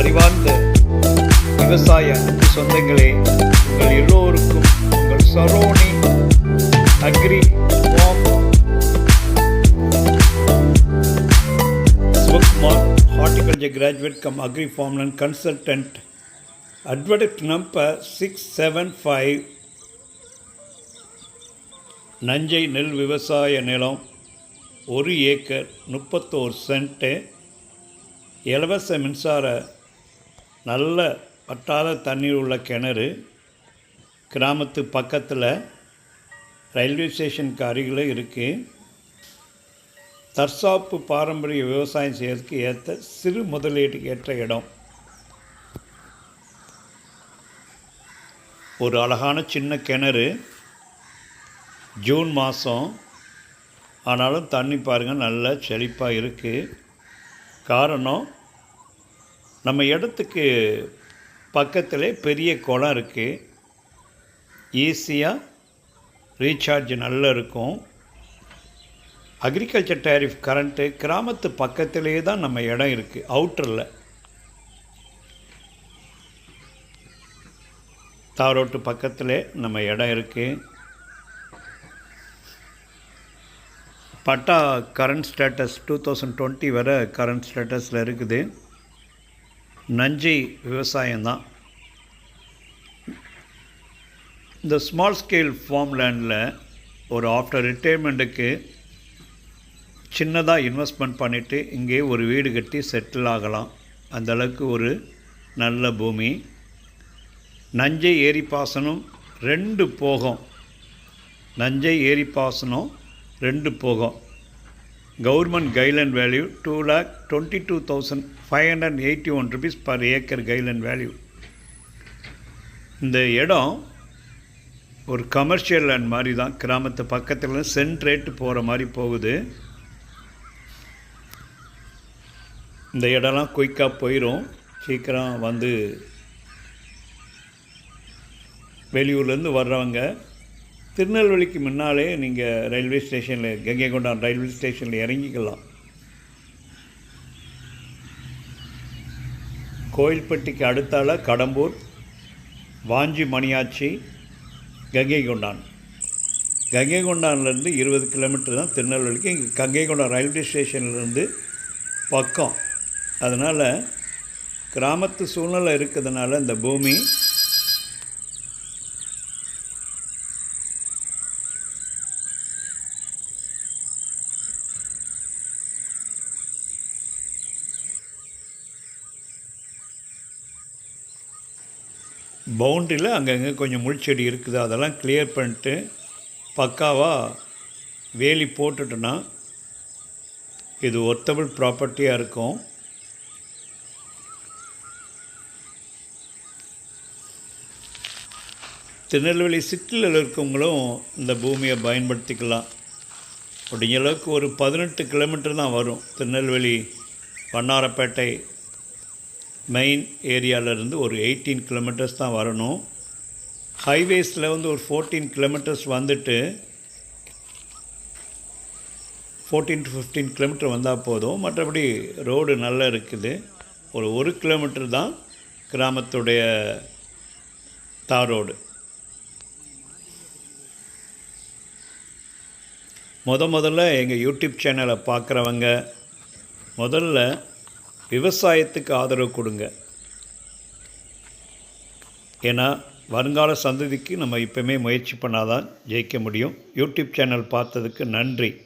அறிவார்ந்த விவசாய சொந்தங்களே உங்கள் எல்லோருக்கும் உங்கள் Saroni agri farm horticulture graduate cum agri ஃபார்ம்லன் consultant. Advertise number six seven five. நஞ்சை நெல் விவசாய நிலம் ஒரு ஏக்கர் முப்பத்தோரு சென்ட்டு. இலவச மின்சார நல்ல வட்டார தண்ணீர் உள்ள கிணறு கிராமத்து பக்கத்தில் ரயில்வே ஸ்டேஷனுக்கு அருகில் இருக்குது தற்சாப்பு பாரம்பரிய விவசாயம் செய்யறதுக்கு ஏற்ற சிறு முதலீட்டுக்கு ஏற்ற இடம். ஒரு அழகான சின்ன கிணறு ஜூன் மாதம் ஆனாலும் தண்ணி பாருங்கள் நல்லா செழிப்பாக இருக்குது காரணம் நம்ம இடத்துக்கு பக்கத்தில் பெரிய குளம் இருக்குது ஈஸியாக ரீசார்ஜ் நல்லா இருக்கும். அக்ரிகல்ச்சர் டேரிஃப் கரண்ட்டு கிராமத்து பக்கத்திலே தான் நம்ம இடம் இருக்குது அவுட்டரில் தாரோட்டு பக்கத்தில் நம்ம இடம் இருக்குது patta current status two thousand twenty வர கரண்ட் ஸ்டேட்டஸில் இருக்குது. நஞ்சை விவசாயம்தான். இந்த ஸ்மால் ஸ்கேல் ஃபார்ம் லேண்டில் ஒரு ஆஃப்டர் ரிட்டைர்மெண்ட்டுக்கு சின்னதாக இன்வெஸ்ட்மெண்ட் பண்ணிவிட்டு இங்கே ஒரு வீடு கட்டி செட்டில் ஆகலாம். அந்தளவுக்கு ஒரு நல்ல பூமி. நஞ்சை ஏரி பாசனம் ரெண்டு போகம். நஞ்சை ஏரி பாசனம் ரெண்டு போகும். Government guideline value two lakh twenty two thousand five hundred eighty one rupees per acre guideline value. இந்த இடம் ஒரு கமர்ஷியல் லேண்ட் மாதிரி தான். கிராமத்து பக்கத்தில் சென்ட் ரேட்டு போகிற மாதிரி போகுது. இந்த இடம்லாம் குயிக்காக போயிடும் சீக்கிரம் வந்து வெளியூர்லேருந்து வர்றவங்க திருநெல்வேலிக்கு முன்னாலே நீங்கள் ரயில்வே ஸ்டேஷனில் கங்கைகொண்டான் ரயில்வே ஸ்டேஷனில் இறங்கிக்கலாம். கோயில்பட்டிக்கு அடுத்தால கடம்பூர் வாஞ்சி மணியாச்சி கங்கைகொண்டான். கங்கைகொண்டான்லேருந்து இருபது கிலோமீட்டர் தான் திருநெல்வேலிக்கு. இங்கே கங்கைகொண்டான் ரயில்வே ஸ்டேஷன்லேருந்து பக்கம். அதனால் கிராமத்து சூழ்நிலை இருக்கிறதுனால இந்த பூமி பவுண்ட்ரியில் அங்கங்கே கொஞ்சம் முள்செடி இருக்குது. அதெல்லாம் கிளியர் பண்ணிட்டு பக்காவாக வேலி போட்டுட்டோன்னா இது ஒர்த்தபிள் ப்ராப்பர்ட்டியாக இருக்கும். திருநெல்வேலி சிட்டியில் இருக்கவங்களும் இந்த பூமியை பயன்படுத்திக்கலாம். அப்படிங்கிற அளவுக்கு ஒரு பதினெட்டு கிலோமீட்டர் தான் வரும். திருநெல்வேலி வண்ணாரப்பேட்டை மெயின் ஏரியாவிலேருந்து ஒரு எயிட்டீன் கிலோமீட்டர்ஸ் தான் வரணும். ஹைவேஸில் வந்து ஒரு ஃபோர்டீன் கிலோமீட்டர்ஸ் வந்துட்டு ஃபோர்டீன் டு ஃபிஃப்டீன் கிலோமீட்டர் வந்தால் போதும். மற்றபடி ரோடு நல்லா இருக்குது. ஒரு ஒரு கிலோமீட்டர் தான் கிராமத்துடைய தார் ரோடு முத முதல்ல எங்கள் யூடியூப் சேனலை பார்க்குறவங்க முதல்ல விவசாயத்துக்கு ஆதரவு கொடுங்க. ஏன்னா வருங்கால சந்ததிக்கு நம்ம இப்போமே முயற்சி பண்ணாதான் ஜெயிக்க முடியும். யூடியூப் சேனல் பார்த்ததுக்கு நன்றி.